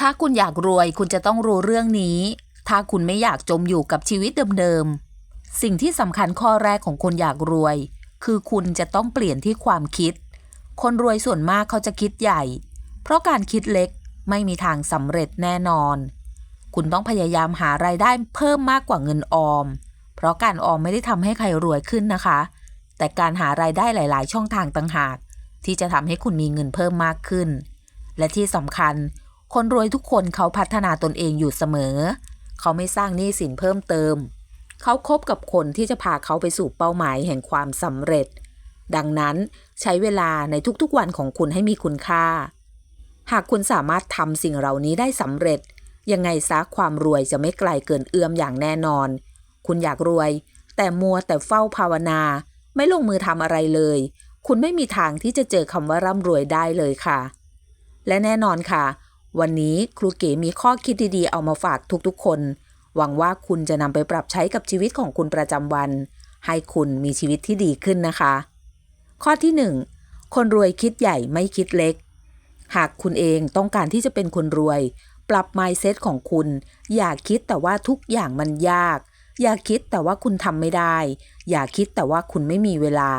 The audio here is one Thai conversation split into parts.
ถ้าคุณอยากรวยคุณจะต้องรู้เรื่องนี้ ถ้าคุณไม่อยากจมอยู่กับชีวิตเดิมๆ สิ่งที่สำคัญข้อแรกของคนอยากรวย คือคุณจะต้องเปลี่ยนที่ความคิด คนรวยส่วนมากเขาจะคิดใหญ่ เพราะการคิดเล็กไม่มีทางสำเร็จแน่นอน คุณต้องพยายามหารายได้เพิ่มมากกว่าเงินออม เพราะการออมไม่ได้ทำให้ใครรวยขึ้นนะคะ แต่การหารายได้หลาย ๆ ช่องทางต่างหาก ที่จะทำให้คุณมีเงินเพิ่มมากขึ้น และที่สำคัญ คนรวยทุกคนเขาพัฒนาตนเองอยู่เสมอ เขาไม่สร้างหนี้สินเพิ่มเติม เขาคบกับคนที่จะพาเขาไปสู่เป้าหมายแห่งความสำเร็จ ดังนั้นใช้เวลาในทุกๆวันของคุณให้มีคุณค่า หากคุณสามารถทำสิ่งเหล่านี้ได้สำเร็จ ยังไงซะความรวยจะไม่ไกลเกินเอื้อมอย่างแน่นอน คุณอยากรวย แต่มัวแต่เฝ้าภาวนา ไม่ลงมือทำอะไรเลย คุณไม่มีทางที่จะเจอคำว่าร่ำรวยได้เลยค่ะ และแน่นอนค่ะ วันนี้ครูเก๋มีข้อคิดดีๆ เอามาฝากทุกๆ คน หวังว่าคุณจะนำไปปรับใช้กับชีวิตของคุณประจำวัน ให้คุณมีชีวิตที่ดีขึ้นนะคะ ข้อที่ 1 คนรวยคิดใหญ่ไม่คิดเล็ก หากคุณเองต้องการที่จะเป็นคนรวย ปรับ mindset ของคุณ อย่าคิดแต่ว่าทุกอย่างมันยาก อย่าคิดแต่ว่าคุณทำไม่ได้ อย่าคิดแต่ว่าคุณไม่มีเวลา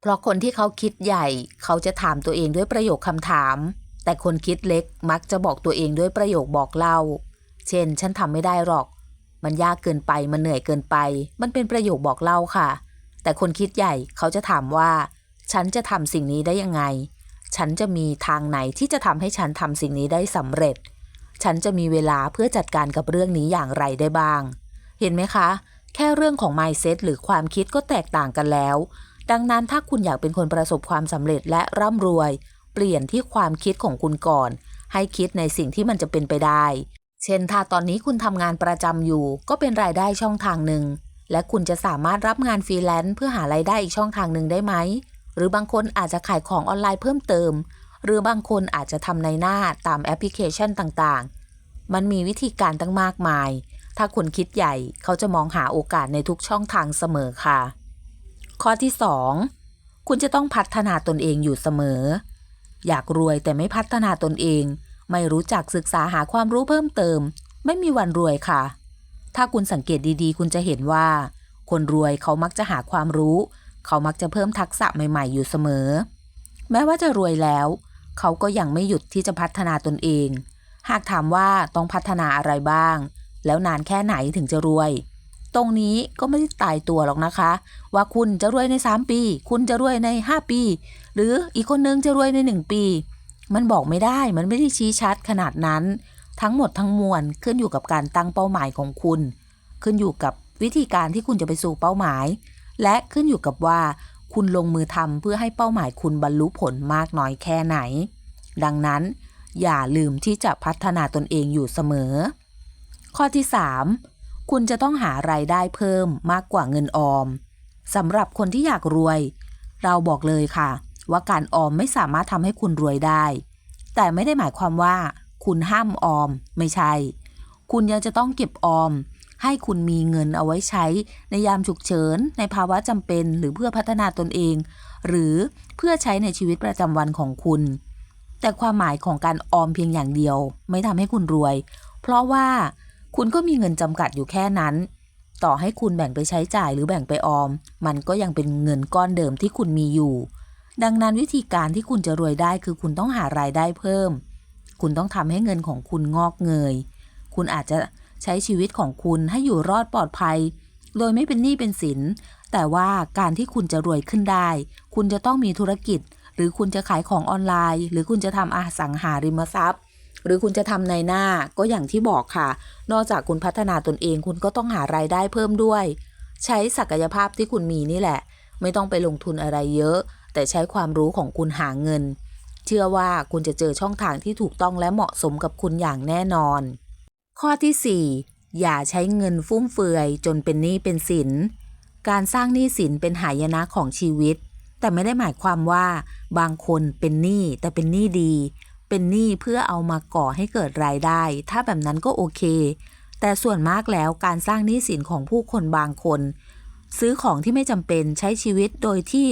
เพราะคนที่เขาคิดใหญ่ เขาจะถามตัวเองด้วยประโยคคำถาม แต่คนคิดเล็กมักจะบอกตัวเองด้วยประโยคบอกเล่า เช่น ฉันทำไม่ได้หรอก มันยากเกินไป มันเหนื่อยเกินไป มันเป็นประโยคบอกเล่าค่ะ แต่คนคิดใหญ่เขาจะถามว่า ฉันจะทำสิ่งนี้ได้ยังไง ฉันจะมีทางไหนที่จะทำให้ฉันทำสิ่งนี้ได้สำเร็จ ฉันจะมีเวลาเพื่อจัดการกับเรื่องนี้อย่างไรได้บ้าง เห็นไหมคะ แค่เรื่องของ mindset หรือความคิดก็แตกต่างกันแล้ว ดังนั้นถ้าคุณอยากเป็นคนประสบความสำเร็จและร่ำรวย เปลี่ยนที่ความคิดของคุณก่อน ให้คิดในสิ่งที่มันจะเป็นไปได้ เช่นถ้าตอนนี้คุณทำงานประจำอยู่ ก็เป็นรายได้ช่องทางหนึ่ง และคุณจะสามารถรับงานฟรีแลนซ์เพื่อหารายได้อีกช่องทางหนึ่งได้ไหม หรือบางคนอาจจะขายของออนไลน์เพิ่มเติม หรือบางคนอาจจะทำในหน้าตามแอปพลิเคชันต่างๆ มันมีวิธีการตั้งมากมาย ถ้าคุณคิดใหญ่เขาจะมองหาโอกาสในทุกช่องทางเสมอค่ะ ข้อที่ 2คุณจะต้องพัฒนาตนเองอยู่เสมอ อยากรวยแต่ไม่พัฒนาตนเอง ไม่รู้จักศึกษาหาความรู้เพิ่มเติม ไม่มีวันรวยค่ะ ถ้าคุณสังเกตดีๆ คุณจะเห็นว่า คนรวยเขามักจะหาความรู้ เขามักจะเพิ่มทักษะใหม่ ๆ อยู่เสมอ แม้ว่าจะรวยแล้ว เขาก็ยังไม่หยุดที่จะพัฒนาตนเอง หากถามว่าต้องพัฒนาอะไรบ้าง แล้วนานแค่ไหนถึงจะรวย ตรงนี้ก็ไม่ได้ตายตัวหรอกนะคะ ว่าคุณจะรวยใน 3 ปี คุณจะรวยใน 5 ปี หรืออีกคนนึงจะรวยใน 1 ปี มันบอกไม่ได้มันไม่ได้ชี้ชัดขนาดนั้น ทั้งหมดทั้งมวลขึ้นอยู่กับการตั้งเป้าหมายของคุณ ขึ้นอยู่กับวิธีการที่คุณจะไปสู่เป้าหมาย และขึ้นอยู่กับว่า คุณลงมือทำเพื่อให้เป้าหมายคุณบรรลุผลมากน้อยแค่ไหน ดังนั้น อย่าลืมที่จะพัฒนาตนเองอยู่เสมอ ข้อที่ 3 คุณจะต้องหารายได้เพิ่มมากกว่าเงินออมสำหรับคนที่อยากรวย เราบอกเลยค่ะ ว่าการออมไม่สามารถทำให้คุณรวยได้ แต่ไม่ได้หมายความว่า คุณห้ามออมไม่ใช่ คุณยังจะต้องเก็บออม ให้คุณมีเงินเอาไว้ใช้ในยามฉุกเฉิน ในภาวะจำเป็นหรือเพื่อพัฒนาตนเอง หรือเพื่อใช้ในชีวิตประจำวันของคุณ แต่ความหมายของการออมเพียงอย่างเดียว ไม่ทำให้คุณรวย เพราะว่า คุณก็มีเงินจำกัดอยู่แค่นั้น ต่อให้คุณแบ่งไปใช้จ่ายหรือแบ่งไปออม มันก็ยังเป็นเงินก้อนเดิมที่คุณมีอยู่ ดังนั้นวิธีการที่คุณจะรวยได้คือคุณต้องหารายได้เพิ่ม คุณต้องทำให้เงินของคุณงอกเงย คุณอาจจะใช้ชีวิตของคุณให้อยู่รอดปลอดภัย โดยไม่เป็นหนี้เป็นสิน แต่ว่าการที่คุณจะรวยขึ้นได้ คุณจะต้องมีธุรกิจ หรือคุณจะขายของออนไลน์ หรือคุณจะทำอสังหาริมทรัพย์ หรือคุณจะทำในหน้าก็อย่างที่บอกค่ะ นอกจากคุณพัฒนาตนเองคุณก็ต้องหารายได้เพิ่มด้วย ใช้ศักยภาพที่คุณมีนี่แหละ ไม่ต้องไปลงทุนอะไรเยอะ แต่ใช้ความรู้ของคุณหาเงิน เชื่อว่าคุณจะเจอช่องทางที่ถูกต้องและเหมาะสมกับคุณอย่างแน่นอน ข้อที่ 4 อย่าใช้เงินฟุ่มเฟือย จนเป็นหนี้เป็นสิน การสร้างหนี้สินเป็นหายนะของชีวิต แต่ไม่ได้หมายความว่า บางคนเป็นหนี้แต่เป็นหนี้ดี เป็นหนี้เพื่อเอามาก่อให้เกิดรายได้ ถ้าแบบนั้นก็โอเค แต่ส่วนมากแล้วการสร้างหนี้สินของผู้คนบางคน ซื้อของที่ไม่จำเป็นใช้ชีวิตโดยที่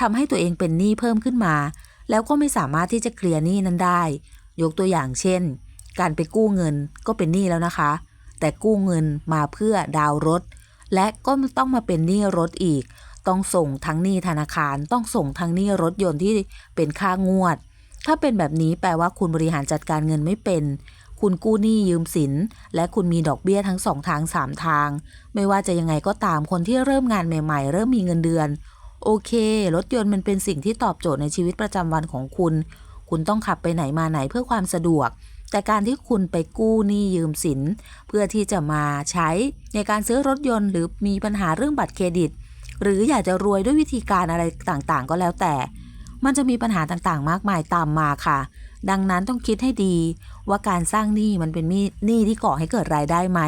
ทำให้ตัวเองเป็นหนี้เพิ่มขึ้นมา แล้วก็ไม่สามารถที่จะเคลียร์หนี้นั้นได้ ยกตัวอย่างเช่น การไปกู้เงินก็เป็นหนี้แล้วนะคะ แต่กู้เงินมาเพื่อดาวรถ และก็ต้องมาเป็นหนี้รถอีก ต้องส่งทั้งหนี้ธนาคาร ต้องส่งทั้งหนี้รถยนต์ที่เป็นค่างวด ถ้าเป็นแบบนี้แปลว่าคุณบริหารจัดการเงินไม่เป็น คุณกู้หนี้ยืมสิน และคุณมีดอกเบี้ยทั้งสองทางสามทาง ไม่ว่าจะยังไงก็ตามคนที่เริ่มงานใหม่ ๆ เริ่มมีเงินเดือน โอเครถยนต์มันเป็นสิ่งที่ตอบโจทย์ในชีวิตประจำวันของคุณ คุณต้องขับไปไหนมาไหนเพื่อความสะดวก แต่การที่คุณไปกู้หนี้ยืมสิน เพื่อที่จะมาใช้ในการซื้อรถยนต์ หรือมีปัญหาเรื่องบัตรเครดิต หรืออยากจะรวยด้วยวิธีการอะไรต่างๆ ก็แล้วแต่ มันจะมีปัญหาต่างๆ มากมายตามมาค่ะ ดังนั้นต้องคิดให้ดีว่าการสร้างหนี้มันเป็นหนี้ที่ก่อให้เกิดรายได้ไหม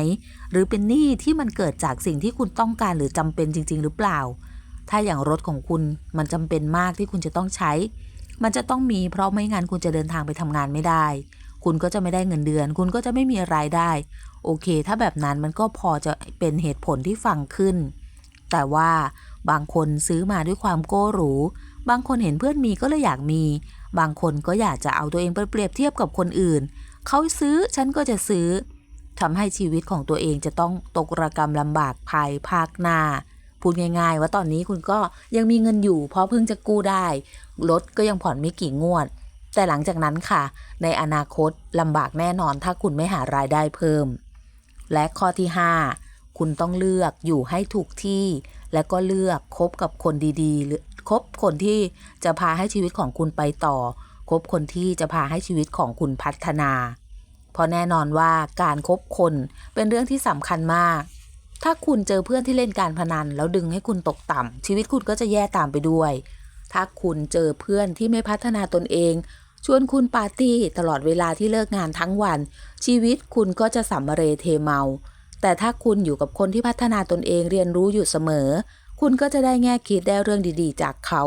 หรือเป็นหนี้ที่มันเกิดจากสิ่งที่คุณต้องการหรือจำเป็นจริง ๆ หรือเปล่า ถ้าอย่างรถของคุณมันจำเป็นมากที่คุณจะต้องใช้ มันจะต้องมีเพราะไม่งั้นคุณจะเดินทางไปทำงานไม่ได้ คุณก็จะไม่ได้เงินเดือน คุณก็จะไม่มีรายได้ โอเค ถ้าแบบนั้นมันก็พอจะเป็นเหตุผลที่ฟังขึ้น แต่ว่าบางคนซื้อมาด้วยความโก้หรู บางคนเห็นเพื่อนมีก็เลยอยากมี บางคนก็อยากจะเอาตัวเองไปเปรียบเทียบกับคนอื่น เขาซื้อฉันก็จะซื้อทำให้ชีวิตของตัวเองจะต้องตกระกรรมลำบากภายภาคหน้า พูดง่ายๆ ว่าตอนนี้คุณก็ยังมีเงินอยู่ เพราะเพิ่งจะกู้ได้ รถก็ยังผ่อนไม่กี่งวด แต่หลังจากนั้นค่ะ ในอนาคตลำบากแน่นอนถ้าคุณไม่หารายได้เพิ่ม และข้อที่ 5 คุณต้องเลือกอยู่ให้ถูกที่ และก็เลือกคบกับคนดีๆ คบคนที่จะพาให้ชีวิตของคุณไปต่อ คบคนที่จะพาให้ชีวิตของคุณพัฒนา เพราะแน่นอนว่าการคบคนเป็นเรื่องที่สำคัญมาก ถ้าคุณเจอเพื่อนที่เล่นการพนัน แล้วดึงให้คุณตกต่ำชีวิตคุณก็จะแย่ตามไปด้วย ถ้าคุณเจอเพื่อนที่ไม่พัฒนาตนเองชวนคุณปาร์ตี้ตลอดเวลาที่เลิกงานทั้งวัน ชีวิตคุณก็จะสัมเรเทเมา แต่ถ้าคุณอยู่กับคนที่พัฒนาตนเองเรียนรู้อยู่เสมอ คุณก็จะได้แง่คิดได้เรื่องดีๆ จากเขา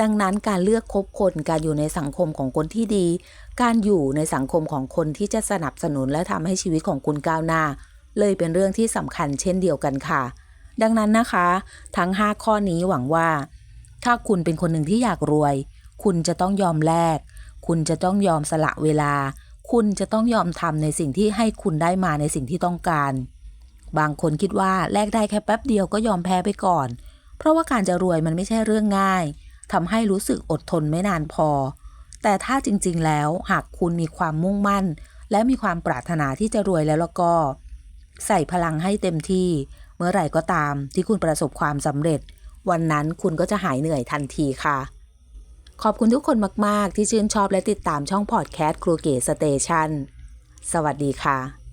ดังนั้นการเลือกคบคนการอยู่ในสังคมของคนที่ดี การอยู่ในสังคมของคนที่จะสนับสนุนและทำให้ชีวิตของคุณก้าวหน้า เลยเป็นเรื่องที่สำคัญเช่นเดียวกันค่ะ ดังนั้นนะคะ ทั้ง 5 ข้อนี้หวังว่า ถ้าคุณเป็นคนหนึ่งที่อยากรวย คุณจะต้องยอมแลกคุณจะต้องยอมสละเวลา คุณจะต้องยอมทำในสิ่งที่ให้คุณได้มาในสิ่งที่ต้องการ บางคนคิดว่าแลกได้แค่แป๊บเดียวก็ยอมแพ้ไปก่อน เพราะว่าการจะรวยมันไม่ใช่เรื่องง่ายทำให้รู้สึกอดทนไม่นานพอ แต่ถ้าจริงๆ แล้วหากคุณมีความมุ่งมั่น และมีความปรารถนาที่จะรวยแล้วแล้วก็ ใส่พลังให้เต็มที่ เมื่อไหร่ก็ตามที่คุณประสบความสำเร็จ วันนั้นคุณก็จะหายเหนื่อยทันทีค่ะ ขอบคุณทุกคนมาก ๆ ที่ชื่นชอบและติดตามช่องพอดแคสต์ครูเก๋สเตชันสวัสดีค่ะ